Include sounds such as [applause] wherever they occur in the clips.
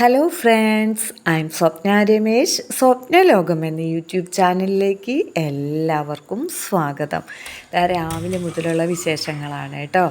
Hello friends I am Swapna Ramesh Swapna Lokam എന്ന YouTube ചാനലിലേക്ക് എല്ലാവർക്കും സ്വാഗതം. രാവിലെ മുതലുള്ള വിശേഷങ്ങളാണ് കേട്ടോ.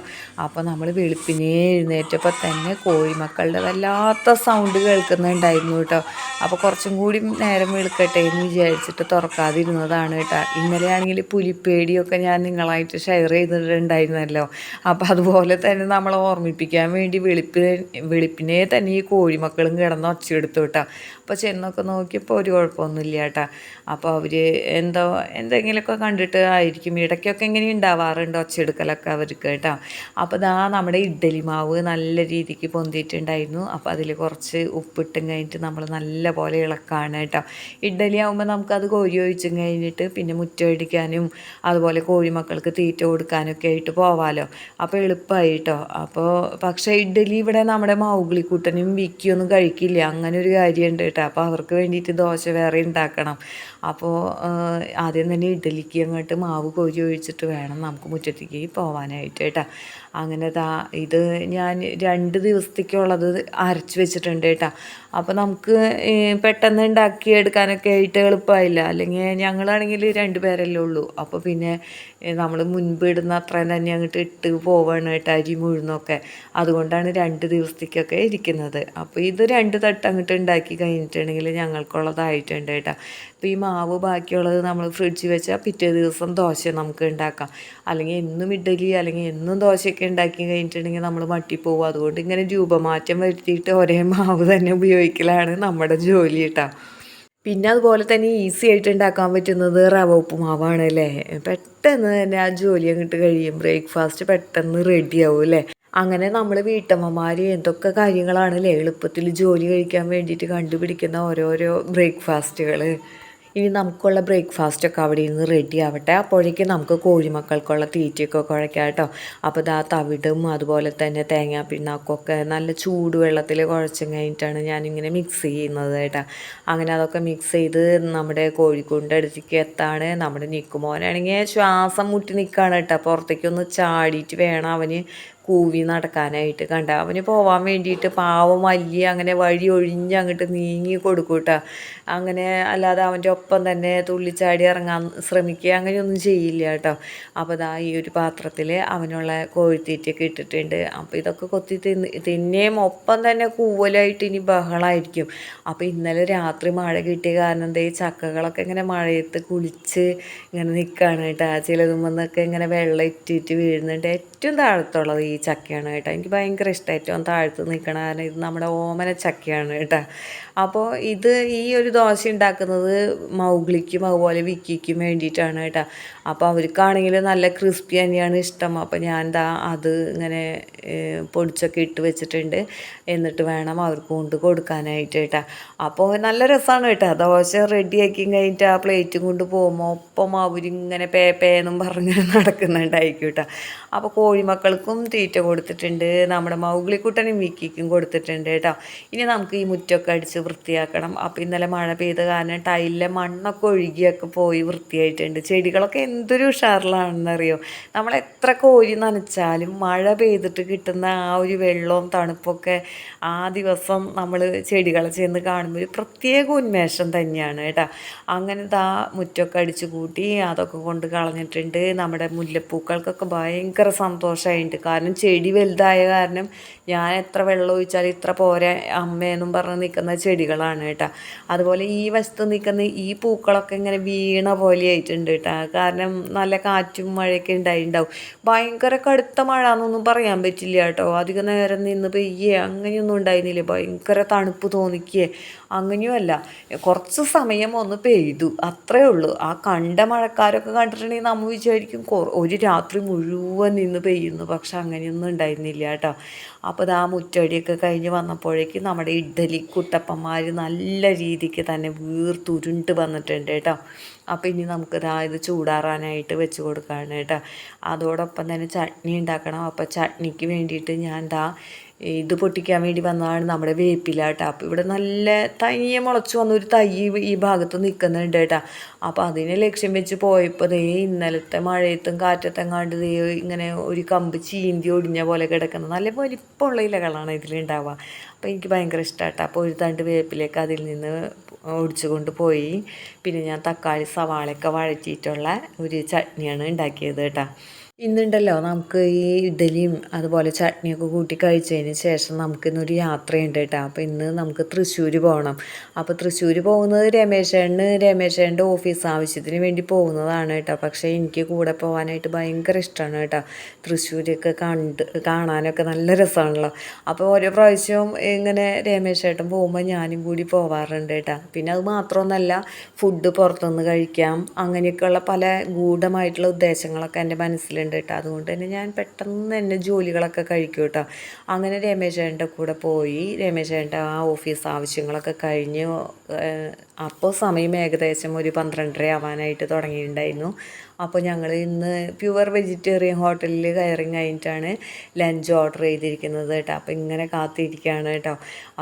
അപ്പോൾ നമ്മൾ വെളുപ്പിനെ എഴുന്നേറ്റപ്പോൾ തന്നെ കോഴിമക്കളുടെ വല്ലാത്ത സൗണ്ട് കേൾക്കുന്നുണ്ടായിരുന്നു കേട്ടോ. അപ്പോൾ കുറച്ചും കൂടി നേരം വെളുക്കട്ടെ എന്ന് വിചാരിച്ചിട്ട് തുറക്കാതിരുന്നതാണ് കേട്ടോ. ഇന്നലെയാണെങ്കിൽ പുലിപ്പേടിയൊക്കെ ഞാൻ നിങ്ങളായിട്ട് ഷെയർ ചെയ്തിട്ടുണ്ടായിരുന്നല്ലോ. അപ്പോൾ അതുപോലെ തന്നെ നമ്മളെ ഓർമ്മിപ്പിക്കാൻ വേണ്ടി വെളുപ്പിനെ വെളുപ്പിനെ തന്നെ ഈ കോഴിമക്കളും കിടന്ന് ഒച്ചയെടുത്തു കേട്ടോ അപ്പോൾ ചെന്നൊക്കെ നോക്കിയപ്പോൾ ഒരു കുഴപ്പമൊന്നുമില്ല ഏട്ടാ അപ്പോൾ അവർ എന്തോ എന്തെങ്കിലുമൊക്കെ കണ്ടിട്ട് ആയിരിക്കും. ഇടയ്ക്കൊക്കെ ഇങ്ങനെ ഉണ്ടാവാറുണ്ട് ഒച്ചെടുക്കലൊക്കെ അവർക്ക് കേട്ടോ. അപ്പോൾ ഇതാ നമ്മുടെ ഇഡ്ഡലി മാവ് നല്ല രീതിക്ക് പൊന്തിയിട്ടുണ്ടായിരുന്നു. അപ്പോൾ അതിൽ കുറച്ച് ഉപ്പിട്ടും കഴിഞ്ഞിട്ട് നമ്മൾ നല്ല പോലെ ഇളക്കാണ് കേട്ടോ. ഇഡ്ഡലി ആകുമ്പോൾ നമുക്കത് കോരി ഒഴിച്ചും കഴിഞ്ഞിട്ട് പിന്നെ മുറ്റമടിക്കാനും അതുപോലെ കോഴിമക്കൾക്ക് തീറ്റ കൊടുക്കാനൊക്കെ ആയിട്ട് പോവാലോ. അപ്പോൾ എളുപ്പമായി കേട്ടോ. അപ്പോൾ പക്ഷേ ഇഡ്ഡലി ഇവിടെ നമ്മുടെ മൗഗ്ലിക്കുട്ടനും വിക്കിയൊന്നും കഴിക്കില്ല. അങ്ങനെ ഒരു കാര്യമുണ്ട് കേട്ടോ. അപ്പോൾ അവർക്ക് വേണ്ടിയിട്ട് ദോശ വേറെ ഉണ്ടാക്കണം. അപ്പോൾ ആദ്യം തന്നെ ഇഡ്ഡലിക്ക് അങ്ങോട്ട് മാവ് കോരി ഒഴിച്ചിട്ട് വേണം നമുക്ക് മുറ്റത്തേക്ക് പോവാനായിട്ട് കേട്ടോ. അങ്ങനെ താ ഇത് ഞാൻ രണ്ട് ദിവസത്തേക്കുള്ളത് അരച്ച് വെച്ചിട്ടുണ്ട് കേട്ടോ. അപ്പോൾ നമുക്ക് പെട്ടെന്ന് ഉണ്ടാക്കി എടുക്കാനൊക്കെ ആയിട്ട് എളുപ്പമായില്ല അല്ലെങ്കിൽ ഞങ്ങളാണെങ്കിൽ രണ്ട് പേരല്ലേ ഉള്ളൂ. അപ്പോൾ പിന്നെ നമ്മൾ മുൻപ് ഇടുന്ന അത്രയും തന്നെ അങ്ങോട്ട് ഇട്ട് പോവാണ് കേട്ടോ അരി മുഴുന്നൊക്കെ. അതുകൊണ്ടാണ് രണ്ട് ദിവസത്തേക്കൊക്കെ ഇരിക്കുന്നത്. അപ്പോൾ ഇത് രണ്ട് തട്ട് അങ്ങോട്ട് ഉണ്ടാക്കി കഴിഞ്ഞിട്ടുണ്ടെങ്കിൽ ഞങ്ങൾക്കുള്ളതായിട്ടുണ്ട് കേട്ടോ. അപ്പോൾ ഈ മാവ് ബാക്കിയുള്ളത് നമ്മൾ ഫ്രിഡ്ജിൽ വെച്ചാൽ പിറ്റേ ദിവസം ദോശ നമുക്ക് ഉണ്ടാക്കാം. അല്ലെങ്കിൽ എന്നും ഇഡ്ഡലി അല്ലെങ്കിൽ എന്നും ദോശയൊക്കെ ഉണ്ടാക്കി കഴിഞ്ഞിട്ടുണ്ടെങ്കിൽ നമ്മൾ മട്ടിപ്പോവും അതുകൊണ്ട് ഇങ്ങനെ രൂപമാറ്റം വരുത്തിയിട്ട് ഒരേ മാവ് തന്നെ ഉപയോഗിക്കലാണ് നമ്മുടെ ജോലി കേട്ടോ. പിന്നെ അതുപോലെ തന്നെ ഈസി ആയിട്ട് ഉണ്ടാക്കാൻ പറ്റുന്നത് റവ ഉപ്പുമാവാണ് അല്ലേ? പെട്ടെന്ന് തന്നെ ആ ജോലി അങ്ങോട്ട് കഴിയും. ബ്രേക്ക്ഫാസ്റ്റ് പെട്ടെന്ന് റെഡിയാവും അല്ലേ? അങ്ങനെ നമ്മൾ വീട്ടമ്മമാർ എന്തൊക്കെ കാര്യങ്ങളാണ് എളുപ്പത്തിൽ ജോലി കഴിക്കാൻ വേണ്ടിയിട്ട് കണ്ടുപിടിക്കുന്ന ഓരോരോ ബ്രേക്ക്ഫാസ്റ്റുകൾ ഇനി നമുക്കുള്ള ബ്രേക്ക്ഫാസ്റ്റൊക്കെ അവിടെ ഇരുന്ന് റെഡി ആവട്ടെ. അപ്പോഴേക്കും നമുക്ക് കോഴിമക്കൾക്കുള്ള തീറ്റയൊക്കെ കുഴക്കാം കേട്ടോ. അപ്പോൾ ഇതാ തവിടും അതുപോലെ തന്നെ തേങ്ങാ പിണ്ണാക്കൊക്കെ നല്ല ചൂടുവെള്ളത്തിൽ കുഴച്ചും കഴിഞ്ഞിട്ടാണ് ഞാനിങ്ങനെ മിക്സ് ചെയ്യുന്നത് കേട്ടോ. അങ്ങനെ അതൊക്കെ മിക്സ് ചെയ്ത് നമ്മുടെ കോഴിക്കൂടിന്റെ അടുത്തേക്ക് എത്താണ്. നമ്മുടെ നിൽക്കുമോനാണെങ്കിൽ ശ്വാസം മുട്ടി നിൽക്കുകയാണ് കേട്ടോ. പുറത്തേക്കൊന്ന് ചാടിയിട്ട് വേണം അവന് കൂവി നടക്കാനായിട്ട് കണ്ട. അവന് പോവാൻ വേണ്ടിയിട്ട് പാവം വലിയ അങ്ങനെ വഴി ഒഴിഞ്ഞ് അങ്ങോട്ട് നീങ്ങി കൊടുക്കൂട്ട. അങ്ങനെ അല്ലാതെ അവന്റെ ഒപ്പം തന്നെ തുള്ളിച്ചാടി ഇറങ്ങാൻ ശ്രമിക്കുക അങ്ങനെയൊന്നും ചെയ്യില്ല കേട്ടോ. അപ്പോൾ ഇതാ ഈ ഒരു പാത്രത്തിൽ അവനുള്ള കോഴിത്തീറ്റയൊക്കെ ഇട്ടിട്ടുണ്ട്. അപ്പോൾ ഇതൊക്കെ കൊത്തി തിന്ന് തിന്നേം ഒപ്പം തന്നെ കൂവലായിട്ട് ഇനി ബഹളമായിരിക്കും അപ്പോൾ ഇന്നലെ രാത്രി മഴ കിട്ടിയ കാരണം എന്താ ചക്കകളൊക്കെ ഇങ്ങനെ മഴയത്ത് കുളിച്ച് ഇങ്ങനെ നിൽക്കുകയാണ് കേട്ടോ. ചിലതുമെന്നൊക്കെ ഇങ്ങനെ വെള്ളം ഇറ്റിറ്റ് വീഴുന്നുണ്ട്. ഏറ്റവും താഴത്തുള്ളത് ഈ ചക്കയാണ് കേട്ടോ. എനിക്ക് ഭയങ്കര ഇഷ്ടം ഏറ്റവും താഴത്ത് നിൽക്കണ കാരണം ഇത് നമ്മുടെ ഓമന ചക്കയാണ് കേട്ടോ. അപ്പോൾ ഇത് ഈ ഒരു ദോശ ഉണ്ടാക്കുന്നത് മൗഗ്ലിക്കും അതുപോലെ വിക്കിക്കും വേണ്ടിയിട്ടാണ് കേട്ടോ. അപ്പോൾ അവർക്കാണെങ്കിൽ നല്ല ക്രിസ്പി തന്നെയാണ് ഇഷ്ടം. അപ്പോൾ ഞാൻ എന്താ അത് ഇങ്ങനെ പൊടിച്ചൊക്കെ ഇട്ട് വെച്ചിട്ടുണ്ട്. എന്നിട്ട് വേണം അവർക്ക് കൊണ്ട് കൊടുക്കാനായിട്ട് കേട്ടോ. അപ്പോൾ നല്ല രസമാണ് കേട്ടോ. ദോശ റെഡിയാക്കി കഴിഞ്ഞിട്ട് ആ പ്ലേറ്റും കൊണ്ട് പോകുമ്പോൾ ഒപ്പം അവരിങ്ങനെ പേ പേന്നും പറഞ്ഞ് നടക്കുന്നുണ്ടായിരിക്കും കേട്ടോ. അപ്പോൾ കോഴിമക്കൾക്കും തീറ്റ കൊടുത്തിട്ടുണ്ട്. നമ്മുടെ മൗഗ്ലിക്കുട്ടനും വിക്കിക്കും കൊടുത്തിട്ടുണ്ട് കേട്ടോ. ഇനി നമുക്ക് ഈ മുറ്റമൊക്കെ അടിച്ച് വൃത്തിയാക്കണം. അപ്പോൾ ഇന്നലെ മഴ പെയ്ത കാരണം ടൈലിലെ മണ്ണൊക്കെ ഒഴുകിയൊക്കെ പോയി വൃത്തിയായിട്ടുണ്ട്. ചെടികളൊക്കെ എന്തൊരു ഉഷാറിലാണെന്നറിയോ? നമ്മൾ എത്ര കോരി നനച്ചാലും മഴ പെയ്തിട്ട് കിട്ടുന്ന ആ ഒരു വെള്ളവും തണുപ്പൊക്കെ ആ ദിവസം നമ്മൾ ചെടികളെ ചെന്ന് കാണുമ്പോൾ ഒരു പ്രത്യേക ഉന്മേഷം തന്നെയാണ് കേട്ടോ. അങ്ങനെ ദാ മുറ്റൊക്കെ അടിച്ചു കൂട്ടി അതൊക്കെ കൊണ്ട് കളഞ്ഞിട്ടുണ്ട്. നമ്മുടെ മുല്ലപ്പൂക്കൾക്കൊക്കെ ഭയങ്കര സന്തോഷമായിട്ടുണ്ട്. കാരണം ചെടി വലുതായ കാരണം ഞാൻ എത്ര വെള്ളം ഒഴിച്ചാലും ഇത്ര പോരെ അമ്മയെന്നും പറഞ്ഞ് നിൽക്കുന്ന ചെടികളാണ് കേട്ടോ. അതുപോലെ ഈ വശത്ത് നിൽക്കുന്ന ഈ പൂക്കളൊക്കെ ഇങ്ങനെ വീണ പോലെ ആയിട്ടുണ്ട് കേട്ടോ. കാരണം നല്ല കാറ്റും മഴയൊക്കെ ഉണ്ടായിട്ടുണ്ടാവും ഭയങ്കര കടുത്ത മഴ എന്നൊന്നും പറയാൻ പറ്റില്ല കേട്ടോ. അധികം നേരം നിന്ന് പെയ്യേ അങ്ങനെയൊന്നും ഉണ്ടായിരുന്നില്ല. ഭയങ്കര തണുപ്പ് തോന്നിക്കേ അങ്ങനെയുമല്ല കുറച്ച് സമയം ഒന്ന് പെയ്തു അത്രേ ഉള്ളൂ. ആ കണ്ട മഴക്കാരൊക്കെ കണ്ടിട്ടുണ്ടെങ്കിൽ നമ്മൾ വിചാരിക്കും ഒരു രാത്രി മുഴുവൻ നിന്ന് പെയ്യുന്നു. പക്ഷെ അങ്ങനെയൊന്നും ഉണ്ടായിരുന്നില്ല കേട്ടോ. അപ്പോൾ ആ മുറ്റടിയൊക്കെ കഴിഞ്ഞ് വന്നപ്പോഴേക്കും നമ്മുടെ ഇഡ്ഡലി കുട്ടപ്പന്മാർ നല്ല രീതിക്ക് തന്നെ വീർത്തുരുണ്ട് വന്നിട്ടുണ്ട് കേട്ടോ. അപ്പോൾ ഇനി നമുക്ക് ഇതാ ഇത് ചൂടാറാനായിട്ട് വെച്ച് കൊടുക്കുകയാണ് കേട്ടോ. അതോടൊപ്പം തന്നെ ചട്നി ഉണ്ടാക്കണം. അപ്പോൾ ചട്നിക്ക് വേണ്ടിയിട്ട് ഞാൻ ദാ ഇത് പൊട്ടിക്കാൻ വേണ്ടി വന്നതാണ് നമ്മുടെ വേപ്പില അപ്പോൾ ഇവിടെ നല്ല തനിയെ മുളച്ചു വന്ന ഒരു തൈ ഈ ഭാഗത്ത് നിൽക്കുന്നുണ്ട് കേട്ടോ. അപ്പോൾ അതിനെ ലക്ഷ്യം വെച്ച് പോയപ്പോൾ ദേ ഇന്നലത്തെ മഴയത്തും കാറ്റത്തെങ്ങാണ്ട് ദേ ഇങ്ങനെ ഒരു കമ്പ് ചീന്തി ഒടിഞ്ഞ പോലെ കിടക്കുന്നത് നല്ല വലിപ്പമുള്ള ഇലകളാണ് ഇതിലുണ്ടാവുക അപ്പോൾ എനിക്ക് ഭയങ്കര ഇഷ്ടമാട്ടോ അപ്പോൾ ഒരു തണ്ട് വേപ്പിലേക്ക് അതിൽ നിന്ന് ഒടിച്ചു കൊണ്ട് പോയി. പിന്നെ ഞാൻ തക്കാളി സവാളയൊക്കെ വഴറ്റിയിട്ടുള്ള ഒരു ചട്നിയാണ് ഉണ്ടാക്കിയത് കേട്ടോ. ഇന്നുണ്ടല്ലോ നമുക്ക് ഈ ഇഡലിയും അതുപോലെ ചട്നിയൊക്കെ കൂട്ടി കഴിച്ചതിന് ശേഷം നമുക്കിന്നൊരു യാത്രയുണ്ട് കേട്ടോ. അപ്പോൾ ഇന്ന് നമുക്ക് തൃശ്ശൂർ പോകണം അപ്പോൾ തൃശ്ശൂർ പോകുന്നത് രമേശേണ് രമേശേന്റെ ഓഫീസ് ആവശ്യത്തിന് വേണ്ടി പോകുന്നതാണ് കേട്ടോ. പക്ഷേ എനിക്ക് കൂടെ പോകാനായിട്ട് ഭയങ്കര ഇഷ്ടമാണ് കേട്ടോ. തൃശ്ശൂരൊക്കെ കണ്ട് കാണാനൊക്കെ നല്ല രസമാണല്ലോ. അപ്പോൾ ഓരോ പ്രാവശ്യവും ഇങ്ങനെ രമേശേട്ടൻ പോകുമ്പോൾ ഞാനും കൂടി പോവാറുണ്ട് കേട്ടോ. പിന്നെ അത് മാത്രമൊന്നല്ല ഫുഡ് പുറത്തുനിന്ന് കഴിക്കാം. അങ്ങനെയൊക്കെയുള്ള പല ഗൂഢമായിട്ടുള്ള ഉദ്ദേശങ്ങളൊക്കെ എന്റെ മനസ്സിലുണ്ട്. കേട്ടോ അതുകൊണ്ട് തന്നെ ഞാൻ പെട്ടെന്ന് തന്നെ ജോലികളൊക്കെ കഴിക്കും കേട്ടോ അങ്ങനെ രമേശേന്റെ കൂടെ പോയി. രമേശേന്റെ ആ ഓഫീസ് ആവശ്യങ്ങളൊക്കെ കഴിഞ്ഞ് അപ്പോൾ സമയം ഏകദേശം ഒരു പന്ത്രണ്ടര ആവാനായിട്ട് തുടങ്ങിയിട്ടുണ്ടായിരുന്നു. അപ്പോൾ ഞങ്ങൾ ഇന്ന് പ്യുവർ വെജിറ്റേറിയൻ ഹോട്ടലിൽ കയറി കഴിഞ്ഞിട്ടാണ് ലഞ്ച് ഓർഡർ ചെയ്തിരിക്കുന്നത് കേട്ടോ അപ്പോൾ ഇങ്ങനെ കാത്തിരിക്കുകയാണ് കേട്ടോ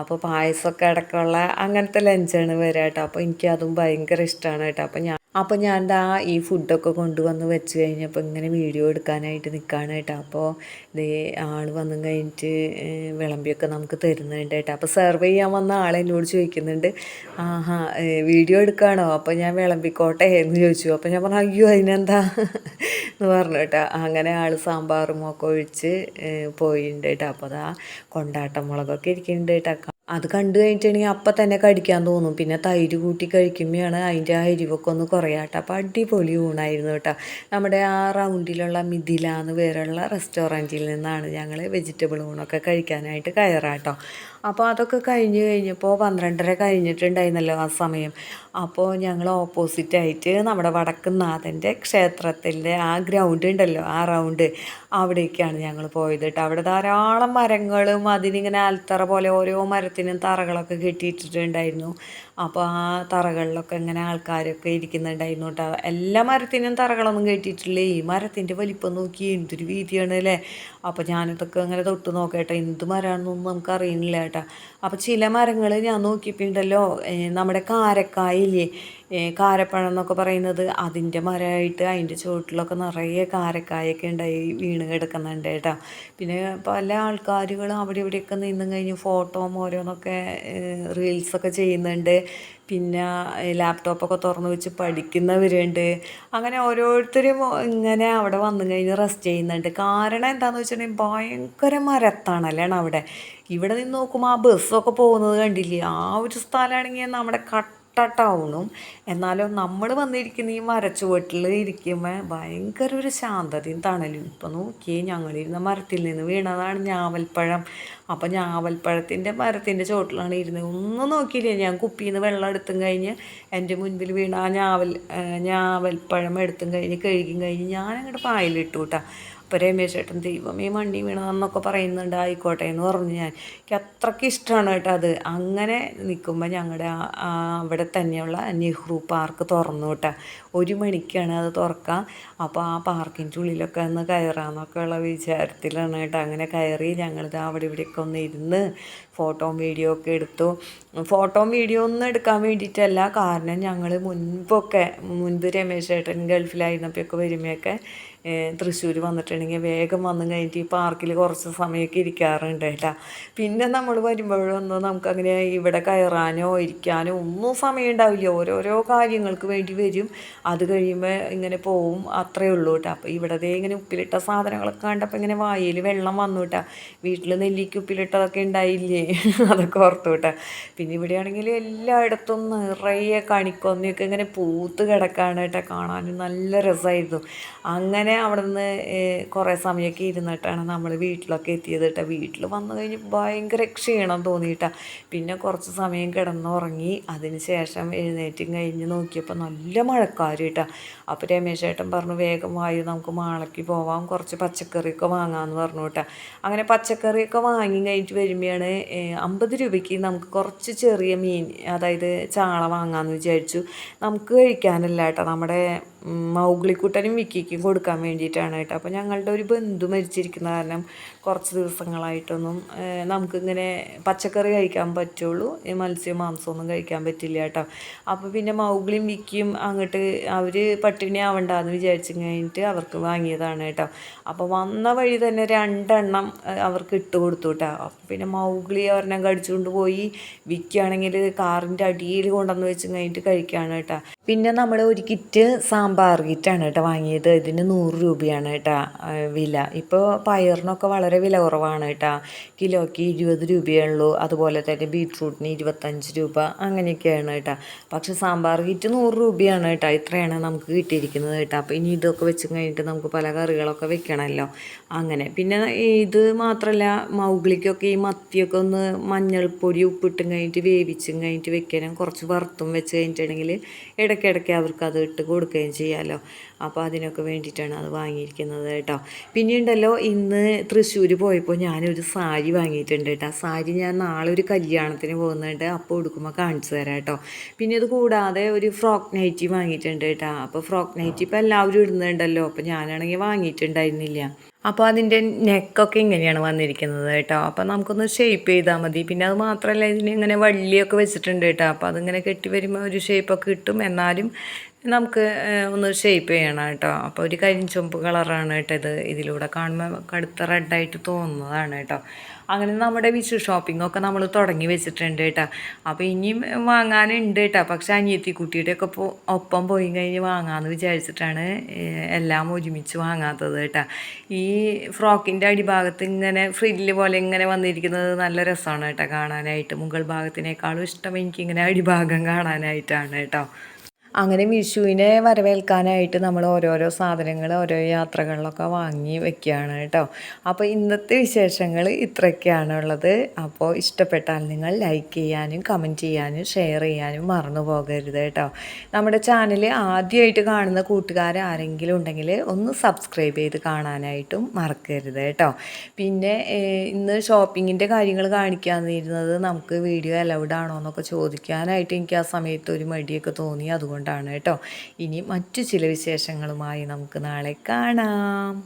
അപ്പോൾ പായസമൊക്കെ അടക്കമുള്ള അങ്ങനത്തെ ലഞ്ചാണ് വരാം കേട്ടോ അപ്പോൾ എനിക്കതും ഭയങ്കര ഇഷ്ടമാണ് കേട്ടോ അപ്പോൾ ഞാൻ അപ്പോൾ ഞാൻ ദാ ഈ ഫുഡൊക്കെ കൊണ്ടുവന്ന് വെച്ച് കഴിഞ്ഞപ്പോൾ ഇങ്ങനെ വീഡിയോ എടുക്കാനായിട്ട് നിൽക്കുകയാണ് കേട്ടോ. അപ്പോൾ ഇത് ആൾ വന്നു കഴിഞ്ഞിട്ട് വിളമ്പിയൊക്കെ നമുക്ക് തരുന്നുണ്ട് കേട്ടോ. അപ്പോൾ സെർവ് ചെയ്യാൻ വന്ന ആൾ എന്നോട് ചോദിക്കുന്നുണ്ട് ആഹാ വീഡിയോ എടുക്കുകയാണോ അപ്പോൾ ഞാൻ വിളമ്പിക്കോട്ടെ എന്ന് ചോദിച്ചു. അപ്പോൾ ഞാൻ പറഞ്ഞു അയ്യോ അതിനെന്താ? എന്ന് പറഞ്ഞു കേട്ടോ. അങ്ങനെ ആൾ സാമ്പാറും ഒക്കെ ഒഴിച്ച് പോയിട്ടുണ്ട് കേട്ടോ. അപ്പോൾ അതാ കൊണ്ടാട്ടം മുളകൊക്കെ ഇരിക്കുന്നുണ്ട് കേട്ടോ. അത് കണ്ടു കഴിഞ്ഞിട്ടുണ്ടെങ്കിൽ അപ്പം തന്നെ കടിക്കാൻ തോന്നും. പിന്നെ തൈര് കൂട്ടി കഴിക്കുമ്പോഴാണ് അതിന്റെ ആ എരിവൊക്കെ ഒന്ന് കുറയാട്ടോ അപ്പോൾ അടിപൊളി ഊണായിരുന്നു കേട്ടോ. നമ്മുടെ ആ റൗണ്ടിലുള്ള മിഥില എന്ന് പേരുള്ള റെസ്റ്റോറന്റിൽ നിന്നാണ് ഞങ്ങൾ വെജിറ്റബിൾ ഊണൊക്കെ കഴിക്കാനായിട്ട് കയറാട്ടോ അപ്പോൾ അതൊക്കെ കഴിഞ്ഞ് കഴിഞ്ഞപ്പോൾ പന്ത്രണ്ടര കഴിഞ്ഞിട്ടുണ്ടായിരുന്നല്ലോ ആ സമയം. അപ്പോൾ ഞങ്ങൾ ഓപ്പോസിറ്റായിട്ട് നമ്മുടെ വടക്കുന്നാഥന്റെ ക്ഷേത്രത്തിന്റെ ആ ഗ്രൗണ്ട് ഉണ്ടല്ലോ ആ റൗണ്ട് അവിടേക്കാണ് ഞങ്ങൾ പോയത് കേട്ടോ. അവിടെ ധാരാളം മരങ്ങളും അതിനിങ്ങനെ അൽത്തറ പോലെ ഓരോ മരത്തിനും തറകളൊക്കെ കെട്ടിയിട്ടിട്ടുണ്ടായിരുന്നു. അപ്പോൾ ആ തറകളിലൊക്കെ ഇങ്ങനെ ആൾക്കാരൊക്കെ ഇരിക്കുന്നുണ്ടായിരുന്നു കേട്ടോ എല്ലാ മരത്തിനും തറകളൊന്നും കെട്ടിയിട്ടില്ലേ ഈ മരത്തിന്റെ വലിപ്പം നോക്കി എന്തൊരു വീതിയാണ് അല്ലേ? അപ്പോൾ ഞാനിതൊക്കെ അങ്ങനെ തൊട്ട് നോക്കട്ടെ. എന്ത് മരമാണെന്നൊന്നും നമുക്ക് അറിയുന്നില്ല കേട്ടോ. അപ്പോൾ ചില മരങ്ങൾ ഞാൻ നോക്കിയിട്ടുണ്ടല്ലോ നമ്മുടെ കാരക്കായില്ലേ? കാരപ്പഴം എന്നൊക്കെ പറയുന്നത് അതിന്റെ മരമായിട്ട് അതിന്റെ ചുവട്ടിലൊക്കെ നിറയെ കാരക്കായൊക്കെ ഉണ്ടായി വീണ് കിടക്കുന്നുണ്ട് കേട്ടോ. പിന്നെ പല ആൾക്കാരുകളും അവിടെ ഇവിടെയൊക്കെ നിന്നും കഴിഞ്ഞ് ഫോട്ടോ ഓരോന്നൊക്കെ റീൽസൊക്കെ ചെയ്യുന്നുണ്ട്. പിന്നെ ലാപ്ടോപ്പൊക്കെ തുറന്ന് വെച്ച് പഠിക്കുന്നവരുണ്ട്. അങ്ങനെ ഓരോരുത്തരും ഇങ്ങനെ അവിടെ വന്നു കഴിഞ്ഞ് റെസ്റ്റ് ചെയ്യുന്നുണ്ട്. കാരണം എന്താണെന്ന് വെച്ചിട്ടുണ്ടെങ്കിൽ ഭയങ്കര മരത്താണല്ലേ അവിടെ. ഇവിടെ നിന്ന് നോക്കുമ്പോൾ ആ ബസ്സൊക്കെ പോകുന്നത് കണ്ടില്ലേ? ആ ഒരു സ്ഥലമാണെങ്കിൽ നമ്മുടെ കട്ട ടൗണും എന്നാലും നമ്മൾ വന്നിരിക്കുന്ന ഈ മരച്ചുവട്ടിൽ ഇരിക്കുമ്പോൾ ഭയങ്കര ഒരു ശാന്തതയും തണലും. ഇപ്പം നോക്കിയേ ഞങ്ങളിരുന്ന മരത്തിൽ നിന്ന് വീണതാണ് ഞാവൽപ്പഴം. അപ്പം ഞാവൽപ്പഴത്തിന്റെ മരത്തിന്റെ ചോട്ടിലാണ് ഇരുന്നത് ഒന്നും നോക്കിയില്ല ഞാൻ കുപ്പിയിൽ നിന്ന് വെള്ളം എടുത്തും കഴിഞ്ഞ് എന്റെ മുൻപിൽ വീണ ആ ഞാവൽ ഞാവൽപ്പഴം എടുത്തും കഴിഞ്ഞ് കഴുകിയും കഴിഞ്ഞ് ഞാനങ്ങോട്ട് പായലിട്ടു കേട്ടോ അപ്പോൾ രമേശ് ചേട്ടൻ ദൈവമേ മണ്ണി വീണതെന്നൊക്കെ പറയുന്നുണ്ട്. ആയിക്കോട്ടെ എന്ന് പറഞ്ഞു ഞാൻ. എനിക്ക് അത്രയ്ക്ക് ഇഷ്ടമാണ് കേട്ടോ അത്. അങ്ങനെ നിൽക്കുമ്പോൾ ഞങ്ങളുടെ അവിടെ തന്നെയുള്ള നെഹ്റു പാർക്ക് തുറന്നു കേട്ടോ. ഒരു മണിക്കാണ് അത് തുറക്കുക അപ്പോൾ ആ പാർക്കിന്റെ ഉള്ളിലൊക്കെ ഒന്ന് കയറാമെന്നൊക്കെ ഉള്ള വിചാരത്തിലാണ് കേട്ടോ. അങ്ങനെ കയറി ഞങ്ങളിത് അവിടെ ഇവിടെയൊക്കെ ഒന്ന് ഇരുന്ന് ഫോട്ടോയും വീഡിയോ ഒക്കെ എടുത്തു. ഫോട്ടോയും വീഡിയോ ഒന്നും എടുക്കാൻ വേണ്ടിയിട്ടല്ല. കാരണം ഞങ്ങൾ മുൻപൊക്കെ മുൻപ് രമേശ് ഏട്ടൻ ഗൾഫിലായിരുന്നപ്പോഴൊക്കെ വരുമ്പോഴൊക്കെ തൃശ്ശൂർ വന്നിട്ടുണ്ടെങ്കിൽ വേഗം വന്നു കഴിഞ്ഞിട്ട് ഈ പാർക്കിൽ കുറച്ച് സമയമൊക്കെ ഇരിക്കാറുണ്ട് കേട്ടോ. പിന്നെ നമ്മൾ വരുമ്പോഴൊന്നും നമുക്കങ്ങനെ ഇവിടെ കയറാനോ ഇരിക്കാനോ ഒന്നും സമയം ഉണ്ടാവില്ല. ഓരോരോ കാര്യങ്ങൾക്ക് വേണ്ടി വരും. അത് കഴിയുമ്പോൾ ഇങ്ങനെ പോവും. അത്രയേ ഉള്ളൂ കേട്ടോ. അപ്പോൾ ഇവിടത്തെ ഇങ്ങനെ ഉപ്പിലിട്ട സാധനങ്ങളൊക്കെ കണ്ടപ്പോൾ ഇങ്ങനെ വായിൽ വെള്ളം വന്നു കേട്ടോ. വീട്ടിൽ നെല്ലിക്ക് ഉപ്പിലിട്ടതൊക്കെ ഉണ്ടായില്ലേ? [laughs] അതൊക്കെ ഓർത്തു കേട്ടോ പിന്നെ ഇവിടെയാണെങ്കിൽ എല്ലായിടത്തും നിറയെ കണിക്കൊന്നയൊക്കെ ഇങ്ങനെ പൂത്ത് കിടക്കാണ് കേട്ടോ കാണാനും നല്ല രസമായിരുന്നു. അങ്ങനെ അവിടെ നിന്ന് കുറേ സമയമൊക്കെ ഇരുന്നിട്ടാണ് നമ്മൾ വീട്ടിലൊക്കെ എത്തിയത് കേട്ടോ. വീട്ടിൽ വന്നു കഴിഞ്ഞ് ഭയങ്കര ക്ഷീണം തോന്നിയിട്ടാ പിന്നെ കുറച്ച് സമയം കിടന്നുറങ്ങി. അതിന് ശേഷം എഴുന്നേറ്റും കഴിഞ്ഞ് നോക്കിയപ്പോൾ നല്ല മഴക്കാർ കേട്ടോ. അപ്പോൾ രമേശ് ഏട്ടൻ പറഞ്ഞു വേഗം വായു നമുക്ക് മാളയ്ക്ക് പോവാം. കുറച്ച് പച്ചക്കറിയൊക്കെ വാങ്ങാമെന്ന് പറഞ്ഞു കേട്ടോ. അങ്ങനെ പച്ചക്കറിയൊക്കെ വാങ്ങി കഴിഞ്ഞിട്ട് വരുമ്പോഴാണ് അമ്പത് രൂപയ്ക്ക് നമുക്ക് കുറച്ച് ചെറിയ മീൻ അതായത് ചാള വാങ്ങാമെന്ന് വിചാരിച്ചു. നമുക്ക് കഴിക്കാനല്ല കേട്ടോ. നമ്മുടെ മൗഗ്ലിക്കുട്ടനും വിക്കിക്കും കൊടുക്കാൻ വേണ്ടിയിട്ടാണ് കേട്ടോ. അപ്പോൾ ഞങ്ങളുടെ ഒരു ബന്ധു മരിച്ചിരിക്കുന്ന കാരണം കുറച്ച് ദിവസങ്ങളായിട്ടൊന്നും നമുക്കിങ്ങനെ പച്ചക്കറി കഴിക്കാൻ പറ്റുള്ളൂ. മത്സ്യം മാംസമൊന്നും കഴിക്കാൻ പറ്റില്ല കേട്ടോ. അപ്പോൾ പിന്നെ മൗഗ്ലിയും വിക്കിയും അങ്ങോട്ട് അവർ പട്ടിണി ആവണ്ടെന്ന് വിചാരിച്ചു കഴിഞ്ഞിട്ട് അവർക്ക് വാങ്ങിയതാണ് കേട്ടോ. അപ്പോൾ വന്ന വഴി തന്നെ രണ്ടെണ്ണം അവർക്ക് ഇട്ട് കൊടുത്തു കേട്ടോ. അപ്പോൾ പിന്നെ മൗഗ്ലി ഒരെണ്ണം കടിച്ചുകൊണ്ട് പോയി വിക്കാണെങ്കിൽ കാറിന്റെ അടിയിൽ കൊണ്ടുവന്ന് വെച്ച് കഴിഞ്ഞിട്ട് കഴിക്കുകയാണ് കേട്ടോ. പിന്നെ നമ്മൾ ഒരു കിറ്റ് സാമ്പാർ കിറ്റാണ് കേട്ടോ വാങ്ങിയത്. ഇതിന് നൂറ് രൂപയാണ് കേട്ടോ വില. ഇപ്പോൾ പയറിനൊക്കെ വളരെ വില കുറവാണ് കേട്ടോ. കിലോയ്ക്ക് ഇരുപത് രൂപയേ ഉള്ളൂ. അതുപോലെ തന്നെ ബീട്രൂട്ടിന് ഇരുപത്തഞ്ച് രൂപ അങ്ങനെയൊക്കെയാണ് കേട്ടോ. പക്ഷെ സാമ്പാർ കിറ്റ് നൂറ് രൂപയാണ് കേട്ടോ. ഇത്രയാണ് നമുക്ക് കിട്ടിയിരിക്കുന്നത് കേട്ടോ. അപ്പോൾ ഇനി ഇതൊക്കെ വെച്ച് കഴിഞ്ഞിട്ട് നമുക്ക് പല കറികളൊക്കെ വെക്കണമല്ലോ. അങ്ങനെ. പിന്നെ ഇത് മാത്രമല്ല മൗഗ്ലിക്കൊക്കെ ഈ മത്തിയൊക്കെ ഒന്ന് മഞ്ഞൾപ്പൊടി ഉപ്പിട്ടും കഴിഞ്ഞിട്ട് വേവിച്ചും കഴിഞ്ഞിട്ട് വെക്കാനും കുറച്ച് വറുത്തും വെച്ച് കഴിഞ്ഞിട്ടുണ്ടെങ്കിൽ ഇടയ്ക്കിടയ്ക്ക് അവർക്ക് അത് ഇട്ട് കൊടുക്കുകയും ചെയ്യാമല്ലോ അപ്പോൾ അതിനൊക്കെ വേണ്ടിയിട്ടാണ് അത് വാങ്ങിയിരിക്കുന്നത് കേട്ടോ. പിന്നെയുണ്ടല്ലോ ഇന്ന് തൃശ്ശൂർ പോയപ്പോൾ ഞാനൊരു സാരി വാങ്ങിയിട്ടുണ്ട് കേട്ടോ. സാരി ഞാൻ നാളെ ഒരു കല്യാണത്തിന് പോകുന്നുണ്ട്. അപ്പോൾ കൊടുക്കുമ്പോൾ കാണിച്ചു തരാം കേട്ടോ. പിന്നെ ഇത് കൂടാതെ ഒരു ഫ്രോക്ക് നൈറ്റി വാങ്ങിയിട്ടുണ്ട് കേട്ടോ. അപ്പോൾ ഫ്രോക്ക് നൈറ്റി ഇപ്പോൾ എല്ലാവരും ഇടുന്നുണ്ടല്ലോ. അപ്പോൾ ഞാനാണെങ്കിൽ വാങ്ങിയിട്ടുണ്ടായിരുന്നില്ല. അപ്പോൾ അതിന്റെ നെക്കൊക്കെ ഇങ്ങനെയാണ് വന്നിരിക്കുന്നത് കേട്ടോ. അപ്പോൾ നമുക്കൊന്ന് ഷേപ്പ് ചെയ്താൽ മതി. പിന്നെ അത് മാത്രമല്ല ഇതിന് ഇങ്ങനെ വള്ളിയൊക്കെ വെച്ചിട്ടുണ്ട് കേട്ടോ. അപ്പോൾ അതിങ്ങനെ കെട്ടി വരുമ്പോൾ ഒരു ഷേപ്പൊക്കെ കിട്ടും. എന്നാലും നമുക്ക് ഒന്ന് ഷേപ്പ് ചെയ്യണം കേട്ടോ. അപ്പോൾ ഒരു കരിഞ്ചൊമ്പ് കളറാണ് കേട്ടോ ഇത്. ഇതിലൂടെ കാണുമ്പോൾ കടുത്ത റെഡായിട്ട് തോന്നുന്നതാണ് കേട്ടോ. അങ്ങനെ നമ്മുടെ വിഷു ഷോപ്പിങ്ങൊക്കെ നമ്മൾ തുടങ്ങി വെച്ചിട്ടുണ്ട് കേട്ടോ. അപ്പോൾ ഇനിയും വാങ്ങാനുണ്ട് കേട്ടോ. പക്ഷെ അനിയത്തി കുട്ടിയുടെ ഒക്കെ പോ ഒപ്പം പോയി കഴിഞ്ഞ് വാങ്ങാമെന്ന് വിചാരിച്ചിട്ടാണ് എല്ലാം ഒരുമിച്ച് വാങ്ങാത്തത് കേട്ടോ. ഈ ഫ്രോക്കിന്റെ അടിഭാഗത്ത് ഇങ്ങനെ ഫ്രില്ല് പോലെ ഇങ്ങനെ വന്നിരിക്കുന്നത് നല്ല രസമാണ് കേട്ടോ കാണാനായിട്ട്. മുകൾ ഭാഗത്തിനേക്കാളും ഇഷ്ടം എനിക്കിങ്ങനെ അടിഭാഗം കാണാനായിട്ടാണ് കേട്ടോ. അങ്ങനെ വിഷുവിനെ വരവേൽക്കാനായിട്ട് നമ്മൾ ഓരോരോ സാധനങ്ങൾ ഓരോ യാത്രകളിലൊക്കെ വാങ്ങി വെക്കുകയാണ് കേട്ടോ. അപ്പോൾ ഇന്നത്തെ വിശേഷങ്ങൾ ഇത്രയൊക്കെയാണുള്ളത് അപ്പോൾ ഇഷ്ടപ്പെട്ടാൽ നിങ്ങൾ ലൈക്ക് ചെയ്യാനും കമന്റ് ചെയ്യാനും ഷെയർ ചെയ്യാനും മറന്നു പോകരുത് കേട്ടോ. നമ്മുടെ ചാനൽ ആദ്യമായിട്ട് കാണുന്ന കൂട്ടുകാർ ആരെങ്കിലും ഉണ്ടെങ്കിൽ ഒന്ന് സബ്സ്ക്രൈബ് ചെയ്ത് കാണാനായിട്ടും മറക്കരുത് കേട്ടോ. പിന്നെ ഇന്ന് ഷോപ്പിങ്ങിന്റെ കാര്യങ്ങൾ കാണിക്കാന്നിരുന്നത് നമുക്ക് വീഡിയോ അലൗഡ് ആണോ എന്നൊക്കെ ചോദിക്കാനായിട്ട് എനിക്ക് ആ സമയത്ത് ഒരു മടിയൊക്കെ തോന്നി. അതുകൊണ്ടാണ് കേട്ടോ. ഇനി മറ്റു ചില വിശേഷങ്ങളുമായി നമുക്ക് നാളെ കാണാം.